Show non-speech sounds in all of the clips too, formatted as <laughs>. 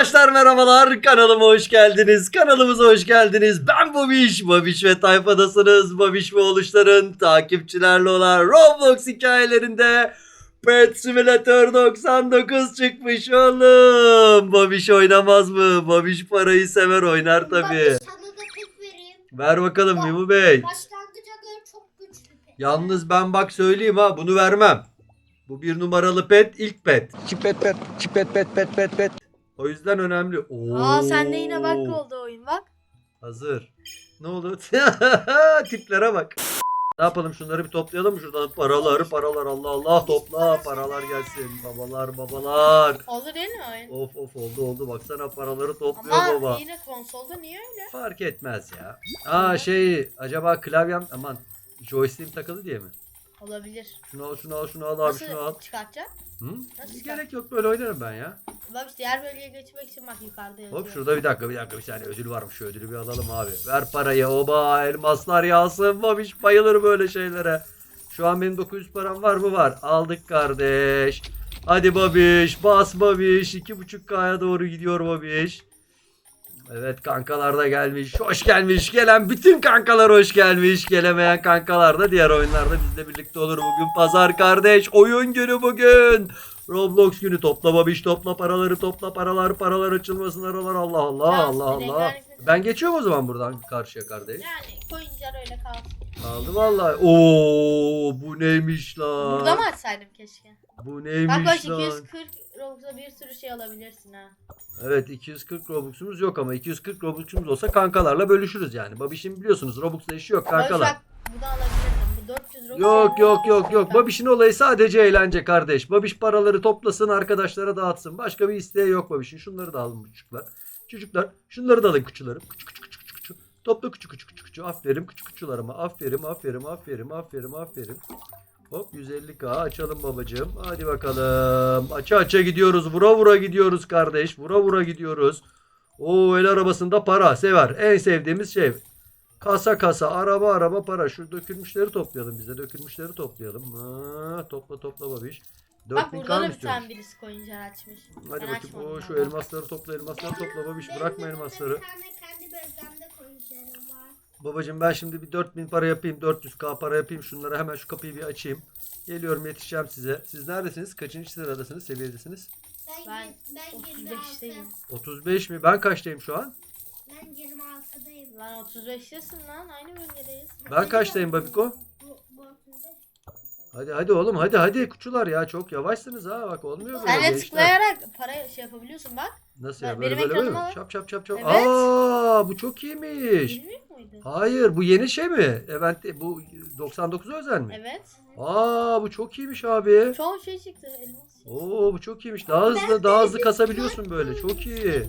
Arkadaşlar merhabalar kanalıma hoş geldiniz kanalımıza hoş geldiniz. Ben Babiş Babiş ve tayfadasınız. Babiş ve oluşların takipçilerle olan Roblox hikayelerinde Pet Simulator 99 çıkmış oğlum. Babiş oynamaz mı? Babiş parayı sever oynar tabi Bak, sana da pek vereyim. Ver bakalım Mimu Bey. Başlangıca göre çok güçlü. Yalnız ben bak söyleyeyim ha bunu vermem. Bu bir numaralı pet ilk pet. Çipet pet, çipet pet pet pet pet. O yüzden önemli Oo. Aa sende yine bak oldu oyun bak. Hazır. Ne oldu? <laughs> Tiplere bak. Ne yapalım şunları bir toplayalım mı şuradan paraları paralar Allah Allah topla paralar gelsin babalar babalar. Oldu değil mi oyun? Of of oldu oldu baksana paraları topluyor Ama baba. yine konsolda niye öyle? Fark etmez ya. Aa şey acaba klavyem aman joystick'im takılı diye mi? Olabilir. Şunu al şunu al şunu al abi Nasıl şunu al. çıkartacak? Hı? Nasıl Hiç çıkar- gerek yok böyle oynarım ben ya. Bak işte diğer bölgeye geçmek için bak yukarıda yazıyor. Hop şurada bir dakika bir dakika bir saniye ödül varmış şu ödülü bir alalım abi. Ver parayı oba elmaslar yağsın babiş bayılır böyle şeylere. Şu an benim 900 param var mı var aldık kardeş. Hadi babiş bas babiş 2.5K'ya doğru gidiyor babiş. Evet kankalar da gelmiş. Hoş gelmiş. Gelen bütün kankalar hoş gelmiş. Gelemeyen kankalar da diğer oyunlarda bizle birlikte olur. Bugün pazar kardeş. Oyun günü bugün. Roblox günü topla babiş topla paraları topla paralar paralar açılmasın aralar Allah Allah Ya, Allah Allah. herkes- Ben geçiyorum o zaman buradan karşıya kardeş. Yani koyuncar öyle kalsın. Aldı vallahi. Oo bu neymiş lan? Burada mı açsaydım keşke? Bu neymiş bak lan? 240 Robux'a bir sürü şey alabilirsin ha. Evet 240 Robux'umuz yok ama 240 Robux'umuz olsa kankalarla bölüşürüz yani. Babişin biliyorsunuz Robux'la işi yok kankalar. bak bu da alabilirdim. Bu 400 Robux. Yok yok yok yok. Babişin olayı sadece eğlence kardeş. Babiş paraları toplasın arkadaşlara dağıtsın. Başka bir isteği yok Babişin. Şunları da alın çocuklar. Çocuklar şunları da alın küçülerim. Küçük küçük küçük küçük küçük. Topla küçük küçük küçük küçük. Aferin küçük küçülerime. Aferin aferin aferin aferin aferin. Hop 150k açalım babacığım. Hadi bakalım. Aça aça gidiyoruz. Vura vura gidiyoruz kardeş. Vura vura gidiyoruz. O el arabasında para sever. En sevdiğimiz şey. Kasa kasa araba araba para. Şu dökülmüşleri toplayalım bize. Dökülmüşleri toplayalım. Ha, topla topla babiş. Bak 4000 burada kan da mı bir tane birisi koyuncar açmış. Hadi Ben bakayım. açmadım O şu elmasları topla elmasları topla babiş. Bırakma elmasları. Bir tane kendi bölgemde koyacağım var. Babacım ben şimdi bir 4000 para yapayım. 400k para yapayım. Şunlara hemen şu kapıyı bir açayım. Geliyorum yetişeceğim size. Siz neredesiniz? Kaçıncı sıradasınız? Seviyedesiniz? Ben, Ben ben 26. 35'teyim. 35 mi? Ben kaçtayım şu an? Ben 26'dayım. Lan 35'tesin lan aynı bölgedeyiz. Ben kaçtayım Babiko? Bu, bu 35. Hadi hadi oğlum hadi hadi kuçular ya çok yavaşsınız ha bak olmuyor böyle Sen de gençler. tıklayarak para şey yapabiliyorsun bak. Nasıl Ben- ya böyle benim böyle böyle mi? ekranıma bak. Şap şap şap şap. Evet. Aa bu çok iyiymiş. Bilmiyor muydun? Hayır bu yeni şey mi? Evet bu 99 özel mi? Evet. Aa bu çok iyiymiş abi. Çoğu şey çıktı elmas. Oo bu çok iyiymiş. Daha hızlı daha hızlı kasabiliyorsun böyle. Çok iyi.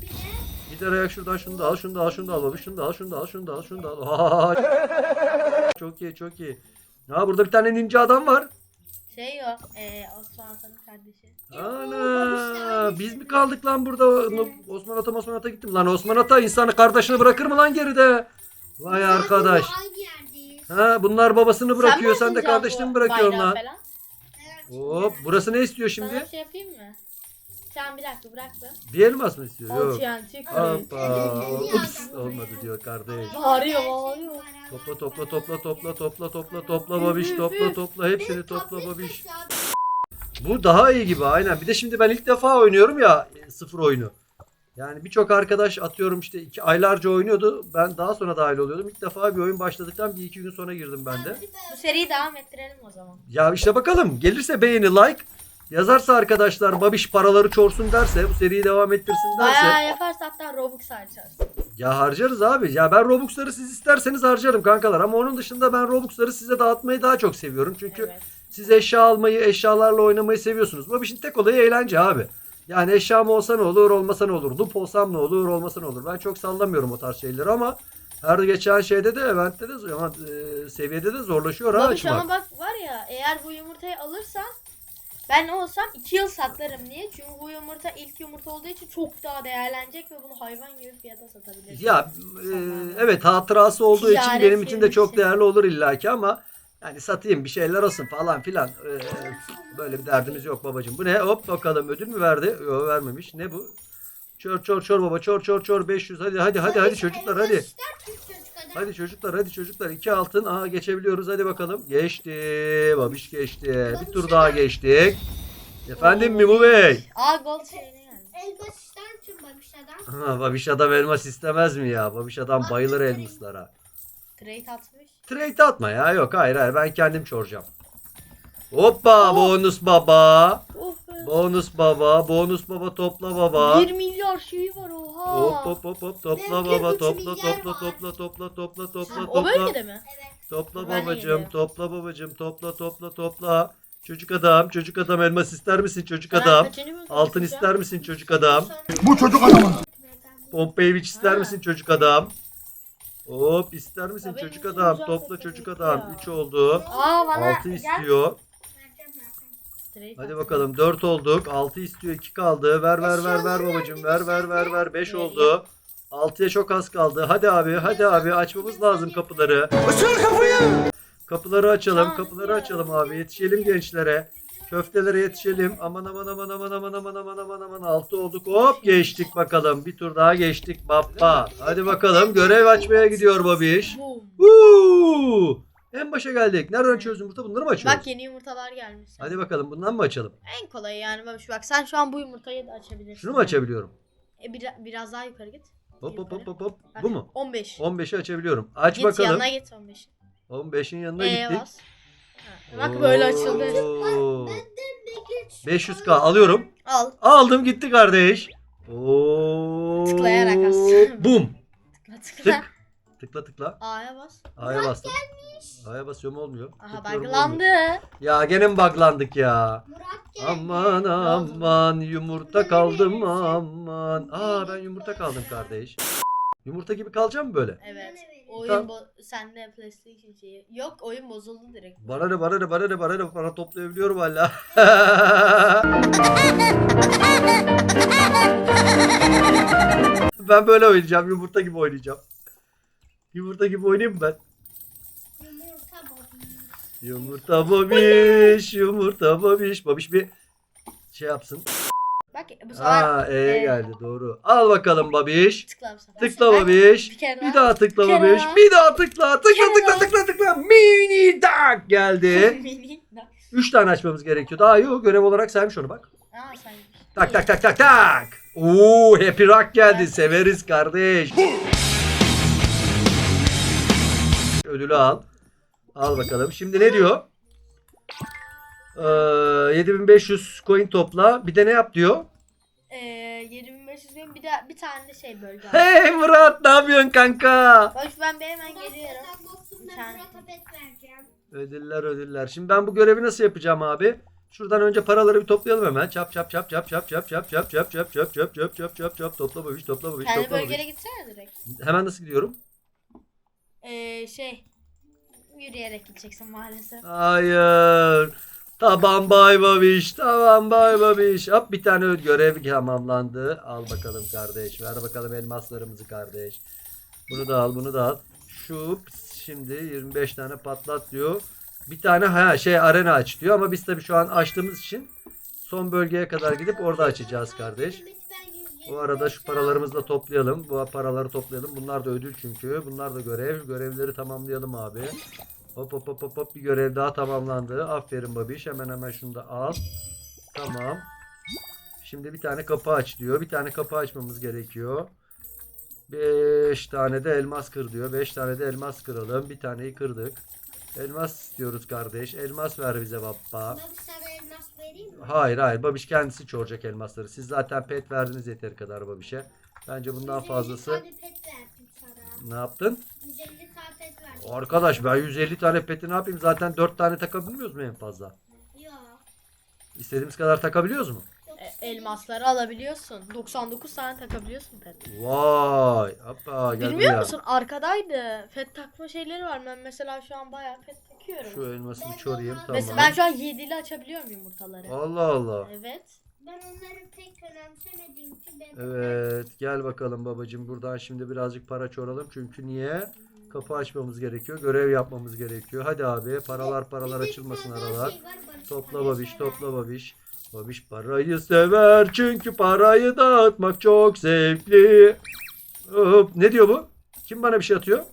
Gider ayak şuradan şunu da al, şunu da al, şunu da al, babiş, şunu da al, şunu da al, şunu da al, şunu da al. Aa, çok iyi, çok iyi. Ha burada bir tane ninja adam var. Şey yok. Eee Osman Hasan'ın kardeşi. Ana biz mi kaldık lan burada? Osman Ata Osman Ata gittim. Lan Osman Ata insanı kardeşini bırakır mı lan geride? Vay arkadaş. Ha bunlar babasını bırakıyor. Sen, de açacaksın kardeşini bırakıyorsun lan? falan? Hop burası ne istiyor Sana şimdi? bir şey yapayım mı? Sen bir dakika bırak da. Bir elmas mı istiyor? Yok. çık. Hoppa. Ups olmadı diyor kardeş. Bağırıyor, bağırıyor. Topla topla topla topla topla topla topla babiş topla topla hepsini topla babiş. Bu daha iyi gibi aynen. Bir de şimdi ben ilk defa oynuyorum ya sıfır oyunu. Yani birçok arkadaş atıyorum işte iki aylarca oynuyordu. Ben daha sonra dahil oluyordum. İlk defa bir oyun başladıktan bir iki gün sonra girdim ben de. Bu seriyi devam ettirelim o zaman. Ya işte bakalım gelirse beğeni like yazarsa arkadaşlar babiş paraları çorsun derse bu seriyi devam ettirsin derse Bayağı yaparsa hatta Robux harcarsın. ya harcarız abi. Ya ben Robux'ları siz isterseniz harcarım kankalar ama onun dışında ben Robux'ları size dağıtmayı daha çok seviyorum. Çünkü Evet. siz eşya almayı, eşyalarla oynamayı seviyorsunuz. Bu işin tek olayı eğlence abi. Yani eşyam olsa ne olur, olmasa ne olur. Dup olsam ne olur, olmasa ne olur. Ben çok sallamıyorum o tarz şeyleri ama her geçen şeyde de, eventte de, ama, e, seviyede de zorlaşıyor ha Babiş açmak. ama bak var ya eğer bu yumurtayı alırsan ben olsam 2 yıl saklarım niye? Çünkü bu yumurta ilk yumurta olduğu için çok daha değerlenecek ve bunu hayvan gibi fiyata satabilirsin. Ya e, evet hatırası olduğu için Ticaret benim için de çok firması. değerli olur illaki ama yani satayım bir şeyler olsun falan filan. E, böyle bir derdimiz yok babacığım. Bu ne? Hop bakalım ödül mü verdi? Yok vermemiş. Ne bu? Çor çor çor baba çor çor çor 500 hadi hadi hadi hadi çocuklar hadi. Hadi çocuklar hadi çocuklar. iki altın. Aa geçebiliyoruz hadi bakalım. Geçti. Babiş geçti. Bir tur daha geçtik. Efendim Mimu Bey. Aa geldi. Elmas ister misin babiş adam? Ha, Babiş adam elmas istemez mi ya? Babiş adam bayılır elmaslara. Trade atmış. Trade atma ya. Yok hayır hayır ben kendim çoracağım. Hoppa bonus baba. Oh be. Bonus baba. Bonus baba topla baba. 1 milyar şeyi var oha. Hop hop hop hop topla Benimki baba üç topla milyar topla var. topla topla topla topla O topla. bölgede mi? Evet. Topla Ben babacım, yedim. topla babacım, topla topla topla. Çocuk adam, çocuk adam elmas ister misin çocuk Ben adam? kaçıncı bölgede Altın ister misin çocuk adam? Bu çocuk adamın. Pompeyviç ister Ha. misin çocuk adam? Hop ister misin Ya benim çocuk adam? Topla çocuk ya. adam. 3 oldu. Aa bana 6 gel. istiyor. Trade Hadi bakalım 4 olduk. 6 istiyor 2 kaldı. Ver ver ver ver babacım. Ver ver ver ver 5 oldu. 6'ya çok az kaldı. Hadi abi hadi abi açmamız lazım kapıları. Isır kafayı. Kapıları açalım, kapıları ya. açalım abi. Yetişelim gençlere. Köftelere yetişelim. Aman aman aman aman aman aman aman aman aman. Altı olduk. Hop geçtik bakalım. Bir tur daha geçtik baba. Hadi bakalım görev açmaya gidiyor babiş. Huu! En başa geldik. Nereden açıyoruz yumurta? Bunları mı açıyoruz? Bak yeni yumurtalar gelmiş. Hadi bakalım bundan mı açalım? En kolayı yani babiş bak sen şu an bu yumurtayı da açabilirsin. Şunu mu açabiliyorum? E, bir, biraz daha yukarı git. Hop hop hop hop hop. Bu mu? 15. 15'i açabiliyorum. Aç git bakalım. yanına git 15. 15'in yanına E'ye gittik. bas. Bak böyle açıldı. Oo. Benden de geç. 500k alıyorum. Al. Aldım gitti kardeş. Oo. Tıklayarak as. Bum. Tıkla tıkla. Tık. Tıkla tıkla. A'ya bas. A'ya bastım. A'ya basıyorum olmuyor. Aha Tıklıyorum, buglandı. olmuyor. Ya gene mi buglandık ya? Murat geldi. Aman aman yumurta kaldım aman. Aa ben yumurta kaldım kardeş. Yumurta gibi kalacağım mı böyle? Evet. Oyun bo sende PlayStation şeyi. Yok oyun bozuldu direkt. Bana ne bana ne bana ne bana ne para toplayabiliyorum hala. ben böyle oynayacağım. Yumurta gibi oynayacağım. Yumurta gibi oynayayım mı ben? Yumurta babiş. Yumurta babiş, yumurta babiş. Babiş bir şey yapsın. Bak bu sefer Aa E'ye E. geldi doğru. Al bakalım babiş. tıkla bu sefer. Tıkla babiş. Bir kere Bir daha. tıkla Bir babiş. daha. Bir daha tıkla. Tıkla tıkla daha. tıkla tıkla. Mini tak <laughs> geldi. Mini. 3 tane açmamız gerekiyor. Daha yok. Görev olarak saymış onu bak. Aa sen. Tak tak tak tak tak. Oo Happy Rock geldi. Severiz kardeş. Ödülü al. Al bakalım. Şimdi ne diyor? Ee, 7500 coin topla. Bir de ne yap diyor? Ee, 7500 bin bir de bir tane de şey bölge. al. Hey Murat ne yapıyorsun kanka? Bak ben bir hemen geliyorum. Bir ben tane. Ödüller ödüller. Şimdi ben bu görevi nasıl yapacağım abi? Şuradan önce paraları bir toplayalım hemen. Çap çap çap çap çap çap çap çap çap çap çap çap çap çap çap çap topla babiş topla babiş Kendi topla bölgene babiş. gitsene direkt. Hemen nasıl gidiyorum? Ee, şey yürüyerek gideceksin maalesef. Hayır. Tamam bay babiş. Tamam bay babiş. Hop bir tane görev tamamlandı. Al bakalım kardeş. Ver bakalım elmaslarımızı kardeş. Bunu da al bunu da al. Şu şimdi 25 tane patlat diyor. Bir tane ha şey arena aç diyor ama biz tabii şu an açtığımız için son bölgeye kadar gidip orada açacağız kardeş. Bu arada şu paralarımızı da toplayalım. Bu paraları toplayalım. Bunlar da ödül çünkü. Bunlar da görev. Görevleri tamamlayalım abi. Hop hop hop hop hop bir görev daha tamamlandı. Aferin babiş. Hemen hemen şunu da al. Tamam. Şimdi bir tane kapı aç diyor. Bir tane kapı açmamız gerekiyor. 5 tane de elmas kır diyor. 5 tane de elmas kıralım. Bir taneyi kırdık. Elmas istiyoruz kardeş. Elmas ver bize baba. Babiş sana elmas vereyim mi? Hayır hayır babiş kendisi çoğuracak elmasları. Siz zaten pet verdiniz yeteri kadar babişe. Bence bundan 150 fazlası tane pet verdim sana. ne yaptın? 150 tane pet verdim. Arkadaş ben 150 tane peti ne yapayım? Zaten 4 tane takabilmiyoruz mu en fazla? Yok. İstediğimiz kadar takabiliyoruz mu? E, elmasları alabiliyorsun. 99 tane takabiliyorsun pet. Vay. Hoppa gel Bilmiyor buraya. musun? Arkadaydı. Pet takma şeyleri var. Ben mesela şu an bayağı pet takıyorum. Şu elmasını çorayım tamam. Mesela ben şu an 7'li açabiliyorum yumurtaları. Allah Allah. Evet. Ben onları pek önemsemediğim için ben Evet gel bakalım babacığım buradan şimdi birazcık para çoralım. Çünkü niye? Kapı açmamız gerekiyor. Görev yapmamız gerekiyor. Hadi abi paralar paralar açılmasın aralar. şey Topla babiş topla babiş. Babiş parayı sever çünkü parayı dağıtmak çok zevkli. Hop, ne diyor bu? Kim bana bir şey atıyor?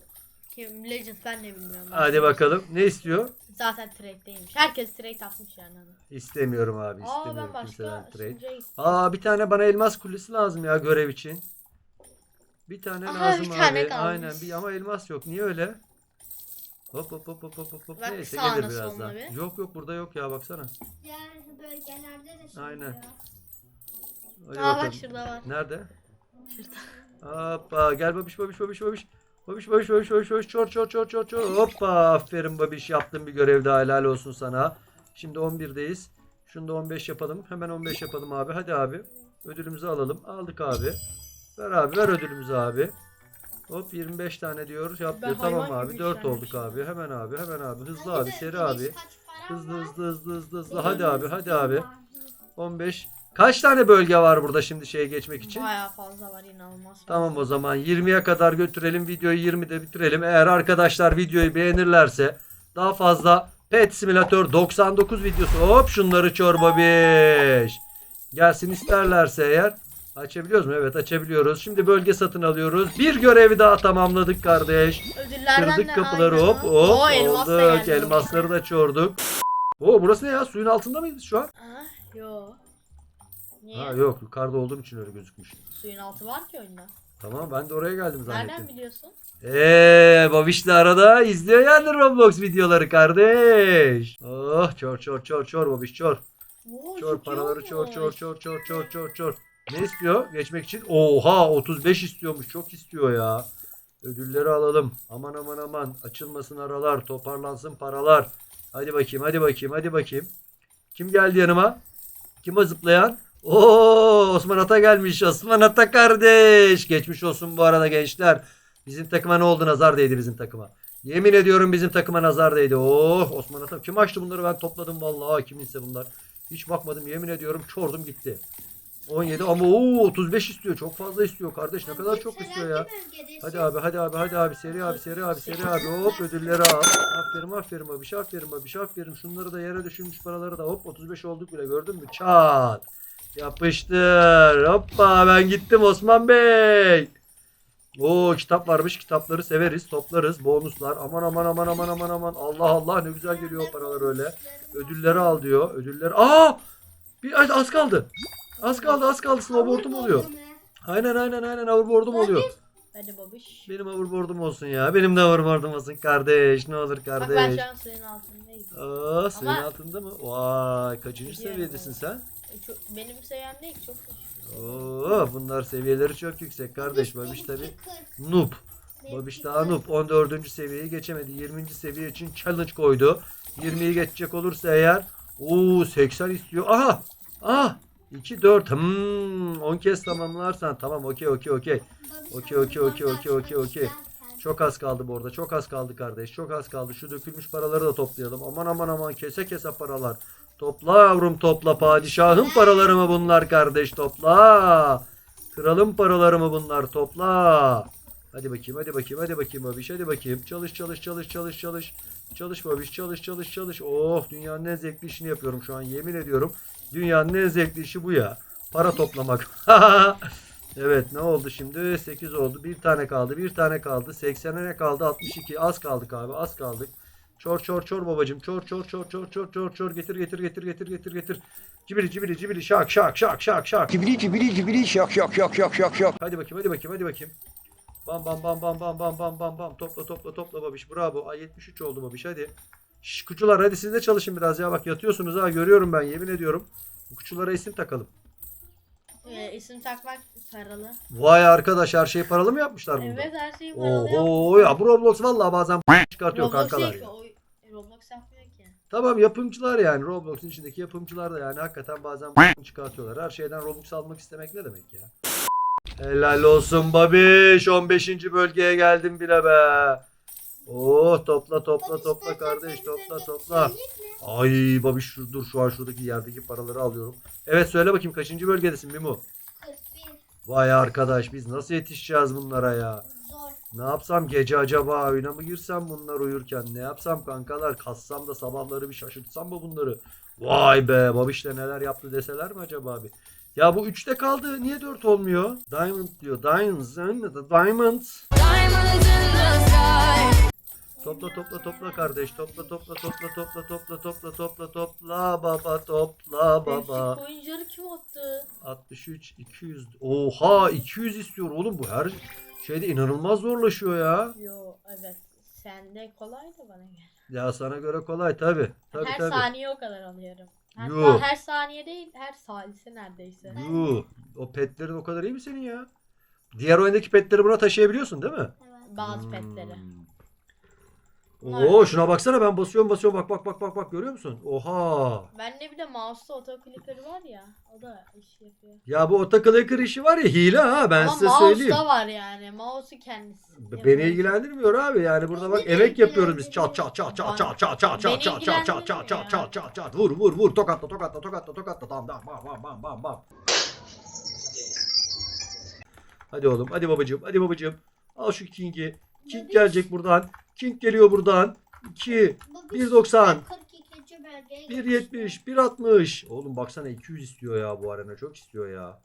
Kim Legend ben de bilmiyorum. Hadi bakalım. Ne istiyor? Zaten trade'deymiş. Herkes trade atmış yani. İstemiyorum abi. Aa istemiyorum ben kimseden başka trade. Aa bir tane bana elmas kulesi lazım ya görev için. Bir tane Aha, lazım bir abi. tane kalmış. Aynen bir ama elmas yok. Niye öyle? Hop hop hop hop hop hop, hop. Bak, Neyse sağına gelir birazdan. soluna bir. Yok yok burada yok ya baksana. Diğer bölgelerde de şey Aynen. oluyor. Hadi Aa bakalım. bak şurada var. Nerede? Şurada. Hoppa gel babiş babiş babiş babiş. Babiş babiş babiş babiş babiş çor çor çor çor çor. Hoppa aferin babiş yaptın bir görev daha helal olsun sana. Şimdi 11'deyiz. Şunu da 15 yapalım. Hemen 15 yapalım abi. Hadi abi. Ödülümüzü alalım. Aldık abi. Ver abi ver ödülümüzü abi. Hop 25 tane diyor. Yaptı. Ben Tamam hayvan abi. gibi 4 olduk abi. Hemen abi. Hemen abi. Hızlı Hadi abi. Seri abi. Hızlı hızlı hızlı hızlı hızlı. Hadi abi. Hadi abi. var. 15. Kaç tane bölge var burada şimdi şeye geçmek için? Bayağı fazla var inanılmaz. Tamam o zaman 20'ye kadar götürelim. Videoyu 20'de bitirelim. Eğer arkadaşlar videoyu beğenirlerse daha fazla Pet Simulator 99 videosu. Hop şunları çorba beş. Gelsin isterlerse eğer. Açabiliyoruz mu? Evet açabiliyoruz. Şimdi bölge satın alıyoruz. Bir görevi daha tamamladık kardeş. Ödüllerden Kırdık de kapıları hop hop. Oo, elmas da Olduk. geldi. Elmasları da çorduk. Oo burası ne ya? Suyun altında mıyız şu an? Ha, yo. Niye? Ha yok yukarıda olduğum için öyle gözükmüş. Suyun altı var ki oyunda. Tamam ben de oraya geldim zannettim. Nereden biliyorsun? Eee Babiş'le arada izliyor yani Roblox videoları kardeş. Oh çor çor çor çor Babiş çor. Oo, Çor paraları çor çor çor çor çor çor çor. Ne istiyor geçmek için? Oha 35 istiyormuş çok istiyor ya. Ödülleri alalım. Aman aman aman açılmasın aralar toparlansın paralar. Hadi bakayım hadi bakayım hadi bakayım. Kim geldi yanıma? Kim o zıplayan? Oo Osman Ata gelmiş. Osman Ata kardeş. Geçmiş olsun bu arada gençler. Bizim takıma ne oldu? Nazar değdi bizim takıma. Yemin ediyorum bizim takıma nazar değdi. Oh Osman Ata. Kim açtı bunları? Ben topladım vallahi. Kiminse bunlar. Hiç bakmadım. Yemin ediyorum çordum gitti. 17 ama oo 35 istiyor. Çok fazla istiyor kardeş. Ne kadar çok istiyor ya. Hadi abi hadi abi hadi abi seri abi seri abi seri abi hop ödülleri al. Aferin aferin babiş aferin babiş aferin. Şunları da yere düşürmüş paraları da hop 35 olduk bile gördün mü? Çat. Yapıştır. Hoppa ben gittim Osman Bey. Oo kitap varmış kitapları severiz toplarız bonuslar aman aman aman aman aman aman Allah Allah ne güzel geliyor o paralar öyle ödülleri al diyor ödülleri aa bir az- az kaldı az kaldı az kaldı snowboard'um oluyor aynen aynen aynen hoverboard'um oluyor Hadi babiş. benim hoverboard'um olsun ya. Benim de hoverboard'um olsun kardeş. Ne olur Bak ben kardeş. şu an suyun altındayım. Aa, suyun Ama- altında mı? Vay kaçıncı Biliyorum seviyedesin sen? E, çok- benim seviyem değil ki, çok düşük. Oo, bunlar seviyeleri çok yüksek kardeş. Babiş tabi noob. Babiş daha noob. 14. seviyeyi geçemedi. 20. seviye için challenge koydu. 20'yi geçecek olursa eğer Oo 80 istiyor. Aha! Aha! 2 4 hmm, 10 kez tamamlarsan tamam okey okey okey. Okey, okey, okey, okey, okey, okey. Çok az kaldı bu arada. Çok az kaldı kardeş. Çok az kaldı. Şu dökülmüş paraları da toplayalım. Aman aman aman kese kese paralar. Topla yavrum topla. Padişahın paraları mı bunlar kardeş topla. Kralın paraları mı bunlar topla. Hadi bakayım hadi bakayım hadi bakayım babiş hadi bakayım. Çalış çalış çalış çalış çalış. Çalış babiş çalış çalış çalış. Oh dünyanın en zevkli işini yapıyorum şu an yemin ediyorum. Dünyanın en zevkli işi bu ya. Para toplamak. <laughs> Evet ne oldu şimdi? 8 oldu. Bir tane kaldı. Bir tane kaldı. 80'e ne kaldı? 62. Az kaldık abi. Az kaldık. Çor çor çor babacım. Çor çor çor çor çor çor çor. Getir getir getir getir getir getir. Cibili cibili cibili şak şak şak şak şak. Cibili cibili cibili şak şak şak şak şak şak. Hadi bakayım hadi bakayım hadi bakayım. Bam bam bam bam bam bam bam bam bam. Topla topla topla babiş. Bravo. Ay 73 oldu babiş hadi. Şş, kuçular hadi siz de çalışın biraz ya. Bak yatıyorsunuz ha görüyorum ben yemin ediyorum. Bu kuçulara isim takalım. Ee, isim takmak paralı. Vay arkadaş her şeyi paralı mı yapmışlar burada? Evet her şeyi paralı Oho ya bu Roblox vallahi bazen çıkartıyor Roblox kankalar ya. ki. O, Roblox yapmıyor ki. Tamam yapımcılar yani Roblox'un içindeki yapımcılar da yani hakikaten bazen çıkartıyorlar. Her şeyden Robux almak istemek ne demek ya? Helal olsun babiş 15. bölgeye geldim bile be. Oh topla topla topla kardeş topla topla. mi? Ay babiş şu, dur şu an şuradaki yerdeki paraları alıyorum. Evet söyle bakayım kaçıncı bölgedesin Mimu? 41. Vay arkadaş biz nasıl yetişeceğiz bunlara ya? Zor. Ne yapsam gece acaba oyuna mı girsem bunlar uyurken? Ne yapsam kankalar? Kassam da sabahları bir şaşırtsam mı bunları? Vay be Babiş'le neler yaptı deseler mi acaba abi? Ya bu 3'te kaldı. Niye 4 olmuyor? Diamond diyor. Diamonds. Diamonds. Topla topla topla kardeş. Topla topla topla topla topla topla topla topla baba topla baba. Oyuncuları kim attı? 63 200. Oha 200 istiyor oğlum bu her şeyde inanılmaz zorlaşıyor ya. Yo evet. Sende kolay da bana göre. Ya sana göre kolay tabi. Her tabi. saniye o kadar alıyorum. Hatta Yo. her saniye değil her salise neredeyse. Yuh. O petlerin o kadar iyi mi senin ya? Diğer oyundaki petleri buna taşıyabiliyorsun değil mi? Evet. Bazı Hmm. Oo şuna baksana ben basıyorum basıyorum bak bak bak bak bak görüyor musun? Oha. Bende bir de mouse'da otoclicker var ya. O da iş yapıyor. Ya bu otoclicker işi var ya hile ha ben Ama size söyleyeyim. da var yani. Mouse'u kendisi. Beni yapıyor. ilgilendirmiyor abi yani burada bak emek yapıyoruz biz çat çat çat çat çat çat çat çat çat çat çat çat çat çat çat çat vur vur vur tokatla tokatla tokatla tokatla tamam tamam bam bam bam bam bam. Hadi oğlum hadi babacığım hadi babacığım al şu King'i. King gelecek buradan. King geliyor buradan. 2 babiş, 1.90. 42. bölgeye 1.70 1.60 Oğlum baksana 200 istiyor ya bu arena çok istiyor ya.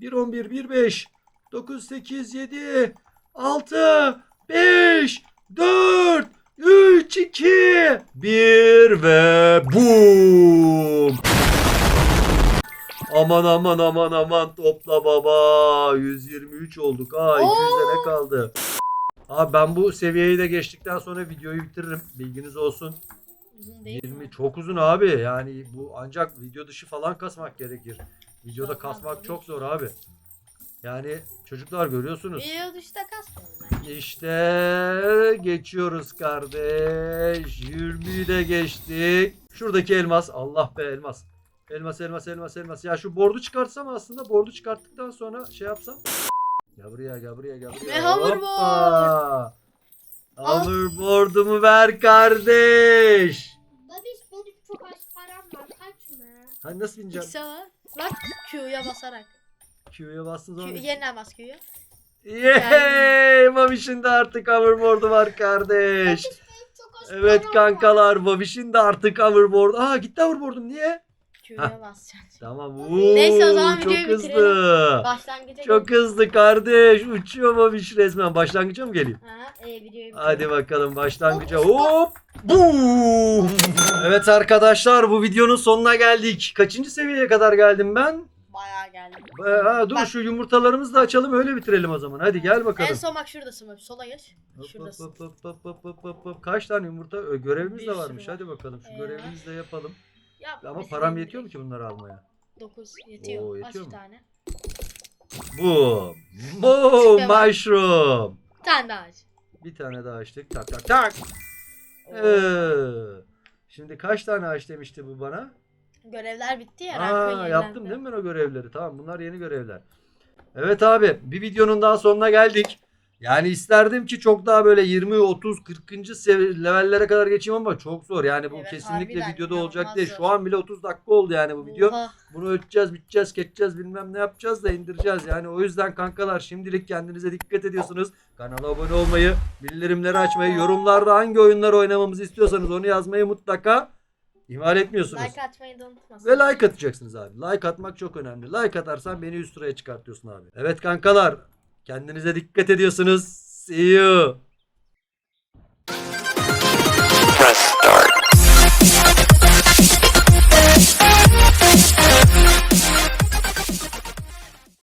1.11 1.5 9 8 7 6 5 4 3 2 1 ve boom. Aman aman aman aman topla baba. 123 olduk. Ha 200'e ne kaldı? Abi ben bu seviyeyi de geçtikten sonra videoyu bitiririm. Bilginiz olsun. Uzun değil 20 mi? çok uzun abi. Yani bu ancak video dışı falan kasmak gerekir. Videoda Çok kasmak çok zor abi. Yani çocuklar görüyorsunuz. Video dışta kasmıyorum ben. İşte geçiyoruz kardeş. 20'yi de geçtik. Şuradaki elmas. Allah be elmas. Elmas elmas elmas elmas. Ya şu bordu çıkartsam aslında bordu çıkarttıktan sonra şey yapsam. Gel buraya gel buraya gel buraya. Ve hoverboard. Hoverboard'umu ver kardeş. Babiş benim çok az param var. Kaç mı? Hani nasıl bineceğim? Var. Bak Q'ya basarak. Q'ya bastığın Q, zaman. yeniden bas Q'ya. Yey! Maviş'in de artık hoverboard'u var kardeş. Çok az Evet kankalar Maviş'in de artık hoverboard. Aa gitti hoverboard'um niye? Q'ya basacaksın. Tamam. Neyse, o zaman çok videoyu hızlı. bitirelim. Başlangıca Çok hızlı kardeş. Uçuyor Maviş resmen. Başlangıca mı geleyim? Ha, e, videoyu Hadi bakalım başlangıca. Hop. Boom. Evet arkadaşlar bu videonun sonuna geldik. Kaçıncı seviyeye kadar geldim ben? Bayağı geldim. Ee, Ha, dur Bak. şu yumurtalarımızı da açalım öyle bitirelim o zaman. Hadi gel bakalım. En son bak şuradasın bak sola geç. Hop, Şuradasın. hop, hop, hop, hop, hop, hop, hop. Kaç tane yumurta? Ö, Görevimiz Bir de sürü varmış. var. Hadi bakalım. Şu Ee, görevimizi de yapalım. Yap. Ama mesela param yetiyor mu ki bunları almaya? 9 yetiyor. Oo, Aç yetiyor bir mu? tane. Bu. <laughs> Bak. Mushroom. Bir tane daha aç. Bir tane daha açtık. Tak tak tak. Ee, şimdi kaç tane aç demişti bu bana? Görevler bitti ya. Aa, yaptım yenilendi. değil mi ben o görevleri? Tamam bunlar yeni görevler. Evet abi bir videonun daha sonuna geldik. Yani isterdim ki çok daha böyle 20, 30, 40. sevi- levellere kadar geçeyim ama çok zor. Yani bu Evet, kesinlikle harbiden videoda olacak inanılmaz değil. zor. Şu an bile 30 dakika oldu yani bu video. Oha. Bunu ölçeceğiz, biteceğiz, geçeceğiz, bilmem ne yapacağız da indireceğiz. Yani o yüzden kankalar şimdilik kendinize dikkat ediyorsunuz. Kanala abone olmayı, bildirimleri açmayı, yorumlarda hangi oyunlar oynamamızı istiyorsanız onu yazmayı mutlaka ihmal etmiyorsunuz. Like atmayı da unutmasın. Ve like atacaksınız abi. Like atmak çok önemli. Like atarsan beni üst sıraya çıkartıyorsun abi. Evet kankalar. Kendinize dikkat ediyorsunuz. See you.